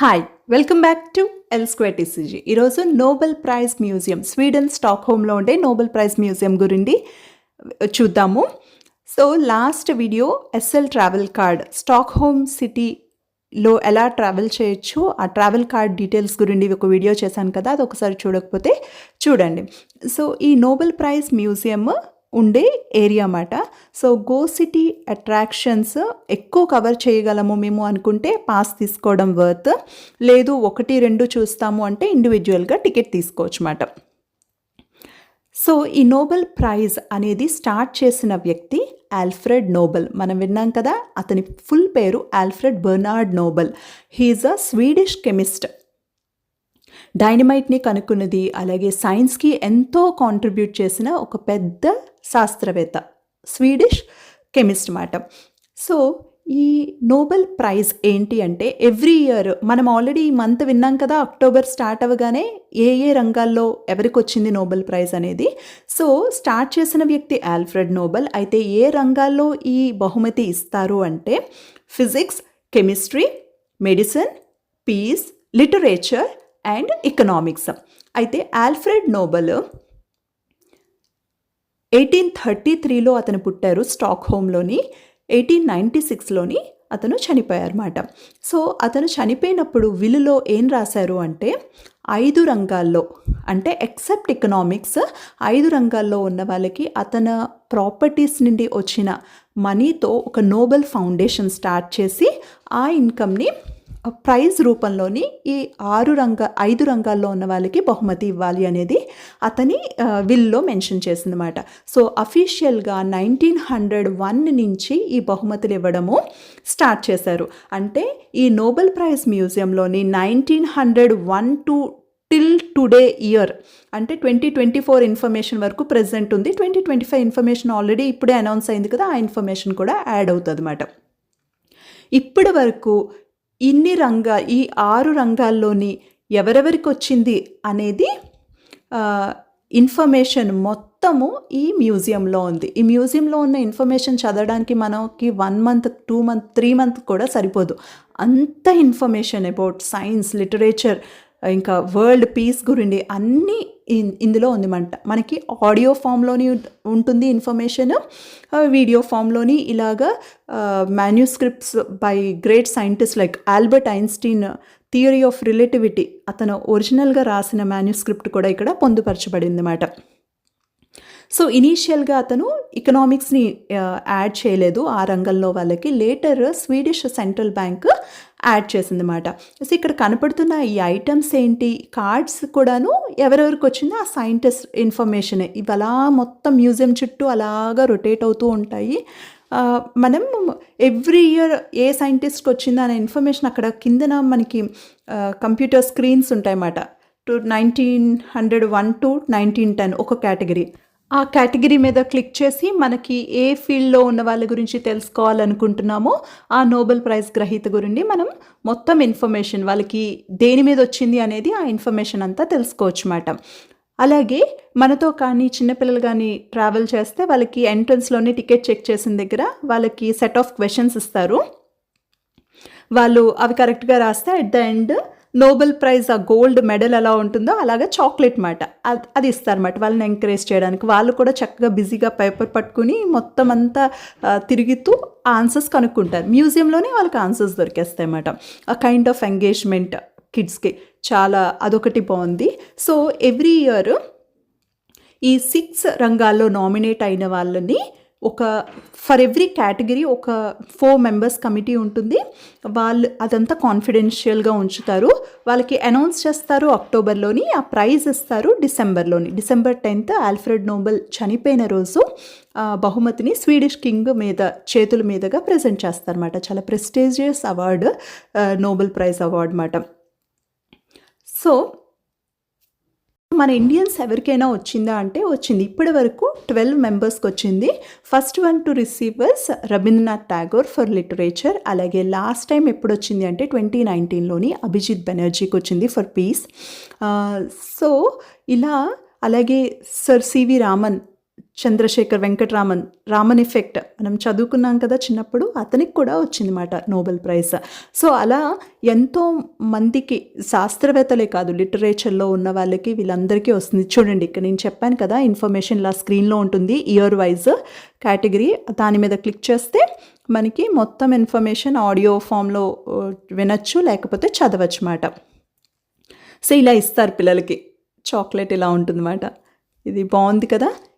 Hi welcome back to L square TCG ఈరోజు Nobel prize museum Sweden స్టాక్ హోమ్లో ఉండే నోబెల్ ప్రైజ్ మ్యూజియం గురించి చూద్దాము. So last video SL travel card Stockholm సిటీలో ఎలా ట్రావెల్ చేయొచ్చు? ఆ ట్రావెల్ కార్డ్ డీటెయిల్స్ గురించి ఒక వీడియో చేశాను కదా అది ఒకసారి చూడకపోతే చూడండి. సో ఈ నోబెల్ ప్రైజ్ మ్యూజియం ఉండే ఏరియా అన్నమాట. సో గో సిటీ అట్రాక్షన్స్ ఎక్కువ కవర్ చేయగలము మేము అనుకుంటే పాస్ తీసుకోవడం వర్త్ లేదు ఒకటి రెండు చూస్తాము అంటే ఇండివిజువల్గా టికెట్ తీసుకోవచ్చు అన్నమాట. సో ఈ నోబెల్ ప్రైజ్ అనేది స్టార్ట్ చేసిన వ్యక్తి ఆల్ఫ్రెడ్ నోబెల్ మనం విన్నాం కదా అతని ఫుల్ పేరు Alfred Bernhard Nobel he is a Swedish chemist డైనమైట్ని కనుక్కున్నది అలాగే సైన్స్కి ఎంతో కాంట్రిబ్యూట్ చేసిన ఒక పెద్ద శాస్త్రవేత్త స్వీడిష్ కెమిస్ట్ మాట సో ఈ నోబెల్ ప్రైజ్ ఏంటి అంటే ఎవ్రీ ఇయర్ మనం ఆల్రెడీ ఈ మంత్ విన్నాం కదా అక్టోబర్ స్టార్ట్ అవ్వగానే ఏ ఏ రంగాల్లో ఎవరికి వచ్చింది నోబెల్ ప్రైజ్ అనేది. సో స్టార్ట్ చేసిన వ్యక్తి ఆల్ఫ్రెడ్ నోబెల్. అయితే ఏ రంగాల్లో ఈ బహుమతి ఇస్తారు అంటే physics chemistry medicine peace literature and economics. అయితే ఆల్ఫ్రెడ్ నోబెల్ ఎయిటీన్ థర్టీ త్రీలో అతను పుట్టారు స్టాక్ హోమ్లోని ఎయిటీన్ నైంటీ సిక్స్లోని అతను చనిపోయారన్నమాట. సో అతను చనిపోయినప్పుడు విలులో ఏం రాశారు అంటే ఐదు రంగాల్లో అంటే ఎక్సెప్ట్ ఎకనామిక్స్ ఐదు రంగాల్లో ఉన్న వాళ్ళకి అతని ప్రాపర్టీస్ నుండి వచ్చిన మనీతో ఒక నోబెల్ ఫౌండేషన్ స్టార్ట్ చేసి ఆ ఇన్కమ్ని ప్రైజ్ రూపంలోని ఈ ఆరు రంగ ఐదు రంగాల్లో ఉన్న వాళ్ళకి బహుమతి ఇవ్వాలి అనేది అతని విల్లో మెన్షన్ చేసిందన్నమాట. సో అఫీషియల్గా నైన్టీన్ హండ్రెడ్ వన్ నుంచి ఈ బహుమతులు ఇవ్వడము స్టార్ట్ చేశారు. అంటే ఈ Nobel prize మ్యూజియంలోని nineteen hundred one to till today year అంటే ట్వంటీ ట్వంటీ ఫోర్ ఇన్ఫర్మేషన్ వరకు ప్రజెంట్ ఉంది. Twenty twenty five information already ఇప్పుడే అనౌన్స్ అయింది కదా ఆ ఇన్ఫర్మేషన్ కూడా యాడ్ అవుతుంది అన్నమాట ఇప్పటి వరకు ఇన్ని రంగా ఈ ఆరు రంగాల్లోని ఎవరెవరికి వచ్చింది అనేది ఇన్ఫర్మేషన్ మొత్తము ఈ మ్యూజియంలో ఉంది. ఈ మ్యూజియంలో ఉన్న ఇన్ఫర్మేషన్ చదవడానికి మనకి one month two month three month కూడా సరిపోదు. అంత ఇన్ఫర్మేషన్ అబౌట్ సైన్స్ లిటరేచర్ ఇంకా వరల్డ్ పీస్ గురించి అన్నీ ఇందులో ఉంది మంట మనకి ఆడియో ఫామ్లోని ఉంటుంది ఇన్ఫర్మేషన్ వీడియో ఫామ్లోని ఇలాగా manuscripts by great scientist like Albert Einstein theory of relativity అతను ఒరిజినల్గా రాసిన మాన్యూస్క్రిప్ట్ కూడా ఇక్కడ పొందుపరచబడింది అన్నమాట సో ఇనీషియల్గా అతను ఎకనామిక్స్ని యాడ్ చేయలేదు ఆ రంగంలో వాళ్ళకి. Later Swedish central bank add చేసిందన్నమాట. So ఇక్కడ కనపడుతున్న ఈ ఐటమ్స్ ఏంటి? కార్డ్స్ కూడాను ఎవరెవరికి వచ్చిందో ఆ సైంటిస్ట్ ఇన్ఫర్మేషనే ఇవి అలా మొత్తం మ్యూజియం చుట్టూ అలాగా రొటేట్ అవుతూ ఉంటాయి. మనం ఎవ్రీ ఇయర్ ఏ సైంటిస్ట్కి వచ్చిందో అనే ఇన్ఫర్మేషన్ అక్కడ కిందన మనకి కంప్యూటర్ స్క్రీన్స్ ఉంటాయన్నమాట. To nineteen hundred one to nineteen ten ఒక కేటగిరీ. ఆ కేటగిరీ మీద క్లిక్ చేసి మనకి ఏ ఫీల్డ్లో ఉన్న వాళ్ళ గురించి తెలుసుకోవాలనుకుంటున్నామో ఆ నోబెల్ ప్రైజ్ గ్రహీత గురించి మనం మొత్తం ఇన్ఫర్మేషన్ వాళ్ళకి దేని మీద వచ్చింది అనేది ఆ ఇన్ఫర్మేషన్ అంతా తెలుసుకోవచ్చు అన్నమాట అలాగే మనతో కానీ చిన్నపిల్లలు కానీ ట్రావెల్ చేస్తే వాళ్ళకి ఎంట్రన్స్లోనే టికెట్ చెక్ చేసిన దగ్గర వాళ్ళకి సెట్ ఆఫ్ క్వశ్చన్స్ ఇస్తారు. వాళ్ళు అవి కరెక్ట్గా రాస్తే at the end Nobel prize ఆ గోల్డ్ మెడల్ ఎలా ఉంటుందో అలాగే చాక్లెట్ మాట. అది ఇస్తారన్నమాట. వాళ్ళని ఎంకరేజ్ చేయడానికి. వాళ్ళు కూడా చక్కగా బిజీగా పేపర్ పట్టుకుని మొత్తం అంతా తిరుగుతూ ఆన్సర్స్ కనుక్కుంటారు. మ్యూజియంలోనే వాళ్ళకి ఆన్సర్స్ దొరికేస్తాయి అన్నమాట ఆ కైండ్ ఆఫ్ ఎంగేజ్మెంట్ కిడ్స్కి చాలా అదొకటి బాగుంది. సో ఎవ్రీ ఇయర్ ఈ సిక్స్ రంగాల్లో నామినేట్ అయిన వాళ్ళని ఒక ఫర్ ఎవ్రీ కేటగిరీ ఒక ఫోర్ మెంబర్స్ కమిటీ ఉంటుంది. వాళ్ళు అదంతా కాన్ఫిడెన్షియల్గా ఉంచుతారు. వాళ్ళకి అనౌన్స్ చేస్తారు అక్టోబర్లోని ఆ ప్రైజ్ ఇస్తారు డిసెంబర్లోని డిసెంబర్ టెన్త్ ఆల్ఫ్రెడ్ నోబెల్ చనిపోయిన రోజు బహుమతిని స్వీడిష్ కింగ్ మీద చేతుల మీదుగా ప్రజెంట్ చేస్తారన్నమాట. చాలా prestigious award Nobel prize award అన్నమాట సో మన ఇండియన్స్ ఎవరికైనా వచ్చిందా అంటే వచ్చింది. ఇప్పటి వరకు ట్వెల్వ్ మెంబర్స్కి వచ్చింది. First one to receivers Rabindranath Tagore for literature అలాగే లాస్ట్ టైం ఎప్పుడు వచ్చింది అంటే ట్వంటీ నైన్టీన్లోని అభిజిత్ బెనర్జీకి వచ్చింది ఫర్ పీస్ సో ఇలా అలాగే sir C V Raman Chandrasekhar Venkataraman Raman effect మనం చదువుకున్నాం కదా చిన్నప్పుడు అతనికి కూడా వచ్చిందన్నమాట నోబెల్ ప్రైజ్ సో అలా ఎంతో మందికి శాస్త్రవేత్తలే కాదు లిటరేచర్లో ఉన్న వాళ్ళకి వీళ్ళందరికీ వస్తుంది. చూడండి ఇక్కడ నేను చెప్పాను కదా ఇన్ఫర్మేషన్ ఇలా స్క్రీన్లో ఉంటుంది ఇయర్ వైజ్ కేటగిరీ దాని మీద క్లిక్ చేస్తే మనకి మొత్తం ఇన్ఫర్మేషన్ ఆడియో ఫామ్లో వినొచ్చు లేకపోతే చదవచ్చు మాట సో ఇలా ఇస్తారు పిల్లలకి. చాక్లెట్ ఇలా ఉంటుందన్నమాట. ఇది బాగుంది కదా?